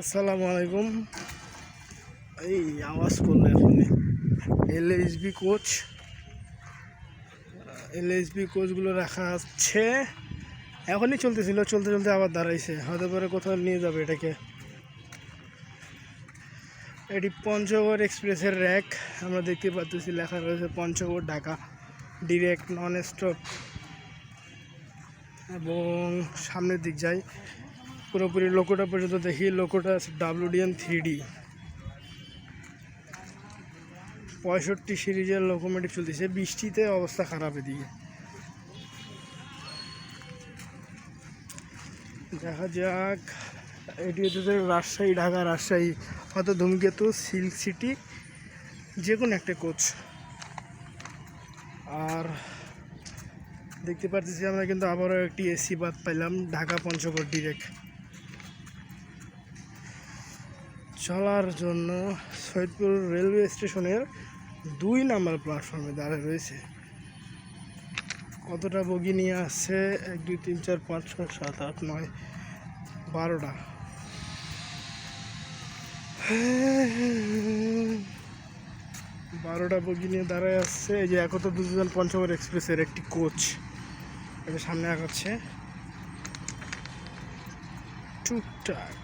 আসসালামু আলাইকুম। এই আওয়াজ করলে এখন এইচবি কোচ এল এইচবি কোচগুলো রাখা আছে। এখনই চলতেছিল, চলতে চলতে আবার দাঁড়াইছে। হয়তো পরে কোথাও নিয়ে যাবে এটাকে। এটি পঞ্চগড় এক্সপ্রেসের র্যাক। আমরা দেখতে পাচ্ছি লেখা রয়েছে Panchagarh Dhaka. Direct non stop এবং সামনের দিক যাই। পুরোপুরি লোকোটা পর্যন্ত দেখি। লোকোটা আছে ডাব্লিউডিএন থ্রি ডি পঁয়ষট্টি সিরিজের লোকোমেটিভ চলতেছে। বৃষ্টিতে অবস্থা খারাপ এদিকে। দেখা যাক। এটি হচ্ছে রাজশাহী, ঢাকা, রাজশাহী, হয়তো ধূমকেতু, সিল্ক সিটি যে কোনো একটা কোচ। আর দেখতে পাচ্ছি আমরা কিন্তু আবারও একটি এসি বাদ পাইলাম, ঢাকা পঞ্চগড় ডিরেক্ট চলার জন্য সৈয়দপুর রেলওয়ে স্টেশনের দুই নাম্বার প্ল্যাটফর্মে দাঁড়িয়ে রয়েছে। কতটা বগি নিয়ে আসছে? এক, দুই, তিন, চার, পাঁচ, ছয়, সাত, আট, নয়, বারোটা। বারোটা বগি নিয়ে দাঁড়ায় আসছে। এই যে একত দুজন পঞ্চগড় এক্সপ্রেসের একটি কোচ এটা সামনে আগাচ্ছে। টুকটাক।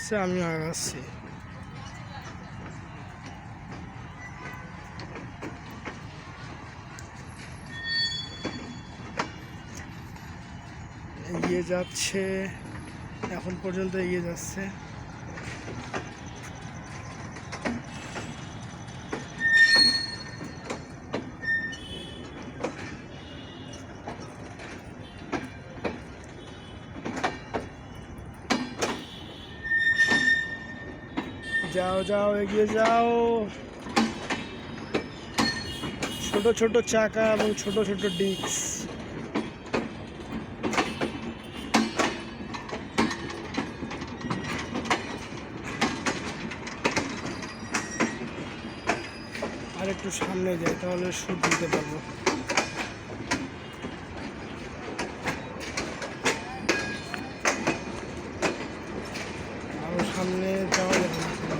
আগাচ্ছে আমিও আগাচ্ছি এগিয়ে যাচ্ছে এখন পর্যন্ত এগিয়ে যাচ্ছে। যাও যাও, এগিয়ে যাও। ছোট ছোট চাকা এবং ছোট ছোট ডিস্ক। আর একটু সামনে যাই, তাহলে সুদ দিতে পারব। সামনে যাওয়া যাবে না।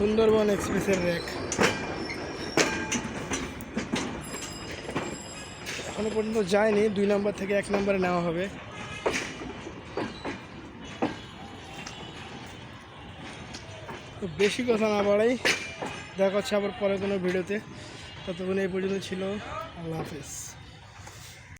সুন্দরবন এক্সপ্রেসের র্যাক এখনও পর্যন্ত যায়নি, দুই নাম্বার থেকে এক নম্বরে নেওয়া হবে। তো বেশি কথা না বাড়াই, দেখা হচ্ছে আবার পরে কোনো ভিডিওতে। ততক্ষণ এই পর্যন্ত ছিল, আল্লাহ হাফেজ।